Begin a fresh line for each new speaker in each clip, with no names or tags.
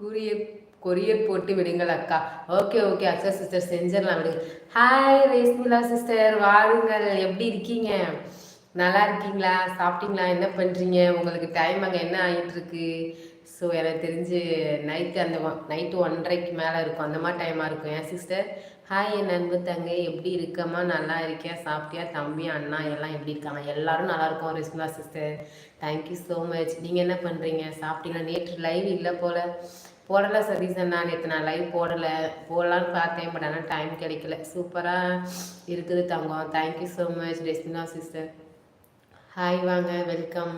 கூறிய கொரியர் போட்டு விடுங்கள் அக்கா ஓகே ஓகே அக்கா சிஸ்டர் செஞ்சிடலாம் விடுங்க ஹாய் ரேஸ்மிலா சிஸ்டர் வாருங்கள் எப்படி இருக்கீங்க நல்லா இருக்கீங்களா சாப்பிட்டீங்களா என்ன பண்ணுறீங்க உங்களுக்கு டைம் அங்கே என்ன ஆகிட்டு இருக்கு ஸோ எனக்கு தெரிஞ்சு நைட்டு அந்த நைட்டு ஒன்றரைக்கு மேலே இருக்கும் அந்த மாதிரி டைமாக இருக்கும் என் சிஸ்டர் ஹாய் என் நண்பு தங்க எப்படி இருக்கம்மா நல்லா இருக்கேன் சாப்பிட்டியா தம்பி அண்ணா எல்லாம் எப்படி இருக்காங்க எல்லாரும் நல்லா இருக்கும் Rismila sister thank you so much நீங்கள் என்ன பண்ணுறீங்க சாப்பிட்டீங்களா நேற்று லைவ் இல்லை போல் போடலை ரீசன் நான் நேற்று நான் லைவ் போடலை போடலான்னு பார்த்தேன் பட் ஆனால் டைம் கிடைக்கல சூப்பராக இருக்குது தங்கம் thank you so much Resmila sister hi வாங்க வெல்கம்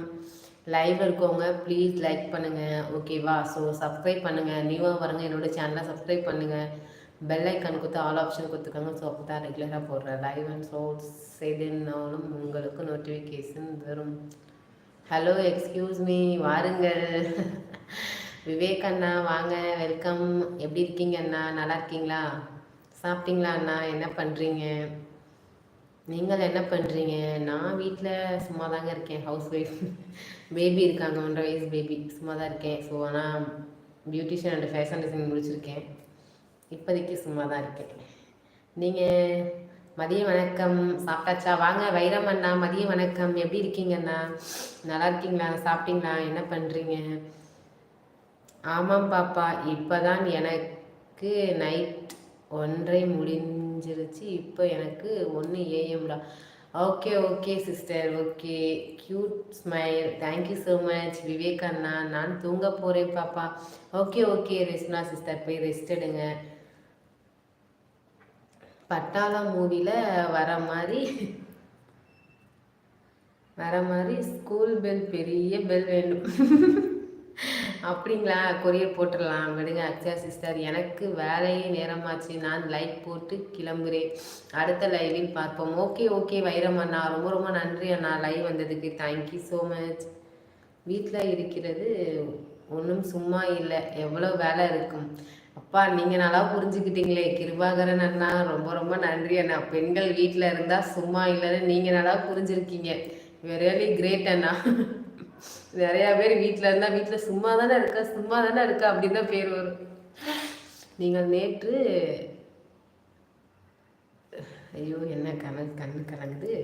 லைவ் இருக்கவங்க ப்ளீஸ் லைக் பண்ணுங்கள் ஓகேவா ஸோ சப்ஸ்கிரைப் பண்ணுங்கள் நியூவாக வரங்க என்னோடய சேனலை சப்ஸ்கிரைப் பண்ணுங்கள் பெல் ஐக்கான் கொடுத்து ஆல் ஆப்ஷன் கொடுத்துக்கோங்க ஸோ அப்போ தான் ரெகுலராக போடுற லைவ் அண்ட் சோர்ஸ் செய்தினாலும் உங்களுக்கு நோட்டிஃபிகேஷன் வரும் ஹலோ எக்ஸ்கியூஸ் மீ வாருங்கள் விவேக் அண்ணா வாங்க வெல்கம் எப்படி இருக்கீங்க அண்ணா நல்லா இருக்கீங்களா சாப்பிட்டீங்களா அண்ணா என்ன பண்ணுறீங்க நீங்கள் என்ன பண்ணுறீங்க நான் வீட்டில் சும்மா தாங்க இருக்கேன் ஹவுஸ் ஒய்ஃப் பேபி இருக்காங்க ஒன்றரை வயசு பேபி சும்மா தான் இருக்கேன் ஸோ ஆனால் பியூட்டிஷியன் அண்ட் ஃபேஷன் டிசைனிங் முடிச்சிருக்கேன் இப்போதைக்கு சும்மா தான் இருக்கேன் நீங்கள் மதிய வணக்கம் சாப்பிட்டாச்சா வாங்க வைரம் அண்ணா மதிய வணக்கம் எப்படி இருக்கீங்கண்ணா நல்லா இருக்கீங்களா சாப்பிட்டீங்களா என்ன பண்ணுறீங்க ஆமாம் பாப்பா இப்போ தான் எனக்கு நைட் ஒன்றை முடிந்து முடிஞ்சிருச்சு இப்போ எனக்கு ஒன்று ஏஎம்டா okay okay sister okay cute smile thank you so much Vivek அண்ணா நான் தூங்க போகிறேன் பாப்பா ஓகே ஓகே ரெஸ்னா சிஸ்டர் போய் ரெஸ்ட் எடுங்க பட்டாளா மூவியில் வர மாதிரி வர மாதிரி ஸ்கூல் பெல் பெரிய பெல் வேண்டும் அப்படிங்களா கொரியர் போட்டுடலாம் விடுங்க அக்ஷயா சிஸ்டர் எனக்கு வேலையே நேரமாச்சு நான் லைட் போட்டு கிளம்புறேன் அடுத்த லைவில் பார்ப்போம் ஓகே ஓகே வைரம் அண்ணா ரொம்ப ரொம்ப நன்றி அண்ணா லைவ் வந்ததுக்கு தேங்க்யூ ஸோ மச் வீட்டில் இருக்கிறது ஒன்றும் சும்மா இல்லை எவ்வளோ வேலை இருக்கும் அப்பா நீங்கள் நல்லா புரிஞ்சுக்கிட்டீங்களே கிருபாகரன் அண்ணா ரொம்ப ரொம்ப நன்றி அண்ணா பெண்கள் வீட்டில் இருந்தால் சும்மா இல்லைன்னு நீங்கள் நல்லா புரிஞ்சுருக்கீங்க வெரி கிரேட் அண்ணா நிறைய பேர் வீட்டில் இருந்தால் வீட்டில் சும்மா தானே இருக்கா சும்மா தானே இருக்கா அப்படின்னு தான் பேர் வரும் நீங்கள் நேற்று ஐயோ என்ன கணக்கு கண்ணு கலங்குது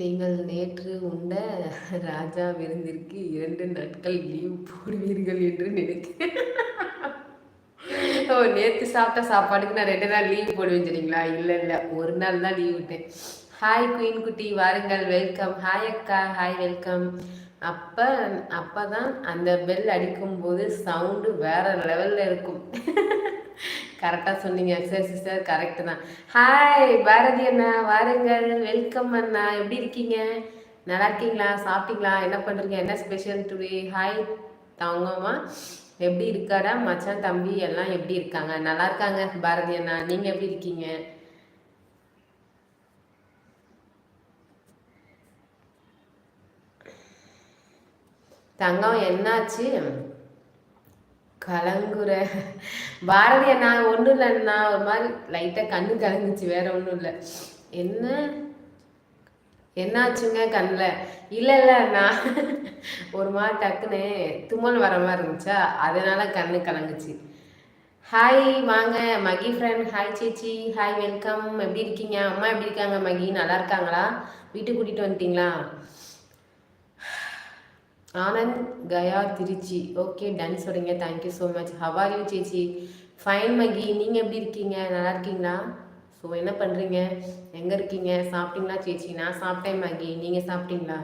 நீங்கள் நேற்று உண்ட ராஜா விருந்திற்கு இரண்டு நாட்கள் லீவ் போடுவீர்கள் என்று நினைக்கிறேன் ஓ நேற்று சாப்பிட்ட சாப்பாடுக்கு நான் ரெண்டு நாள் லீவ் போடுவேன் சரிங்களா இல்லை இல்லை ஒரு நாள் தான் லீவ் விட்டேன் ஹாய் குயின் குட்டி வாருங்கள் வெல்கம் ஹாய் அக்கா ஹாய் வெல்கம் அப்போ அப்போ தான் அந்த பெல் அடிக்கும்போது சவுண்டு வேறு லெவலில் இருக்கும் கரெக்டாக சொன்னீங்க சரி சிஸ்டர் கரெக்டு தான் ஹாய் பாரதி அண்ணா வாருங்கள் வெல்கம் அண்ணா எப்படி இருக்கீங்க நல்லா இருக்கீங்களா சாப்பிட்டீங்களா என்ன பண்ணுறீங்க என்ன ஸ்பெஷல் டுடே ஹாய் தங்கம்மா எப்படி இருக்காடா மச்சான் தம்பி எல்லாம் எப்படி இருக்காங்க நல்லா இருக்காங்க பாரதி அண்ணா நீங்கள் எப்படி இருக்கீங்க தங்கம் என்னாச்சு கலங்குற பாரதி நான் ஒன்றும் இல்லைண்ணா ஒரு மாதிரி லைட்டாக கண்ணு கலங்குச்சு வேற ஒன்றும் இல்லை என்ன என்னாச்சுங்க கண்ணில் இல்லை இல்லை நான் ஒரு மாதிரி டக்குன்னு தும்மல் வர மாதிரி இருந்துச்சா அதனால கண்ணு கலங்குச்சு ஹாய் வாங்க மகி ஃப்ரெண்ட் ஹாய் சேச்சி ஹாய் வெல்கம் எப்படி இருக்கீங்க அம்மா எப்படி இருக்காங்க மகி நல்லா இருக்காங்களா வீட்டுக்கு கூட்டிகிட்டு வந்துட்டீங்களா ஆனந்த் கயா திருச்சி ஓகே டன் சொல்கிறீங்க தேங்க்யூ ஸோ மச் ஹவாரியும் சேச்சி ஃபைன் மகி நீங்கள் எப்படி இருக்கீங்க நல்லா இருக்கீங்களா ஸோ என்ன பண்ணுறீங்க எங்கே இருக்கீங்க சாப்பிட்டீங்களா சேச்சி நான் சாப்பிட்டேன் மகி நீங்கள் சாப்பிட்டீங்களா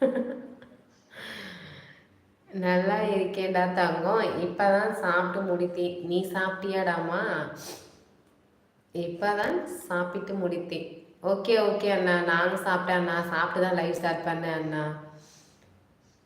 Ha ha ha. நல்லா இருக்கேடா தங்கம் இப்போ தான் சாப்பிட்டு முடித்தேன் நீ சாப்பிட்டியாடாமா இப்போ தான் சாப்பிட்டு முடித்தேன் ஓகே ஓகே அண்ணா நானும் சாப்பிட்டேன் அண்ணா சாப்பிட்டு தான் லைஃப் ஸ்டார்ட் பண்ணேன் அண்ணா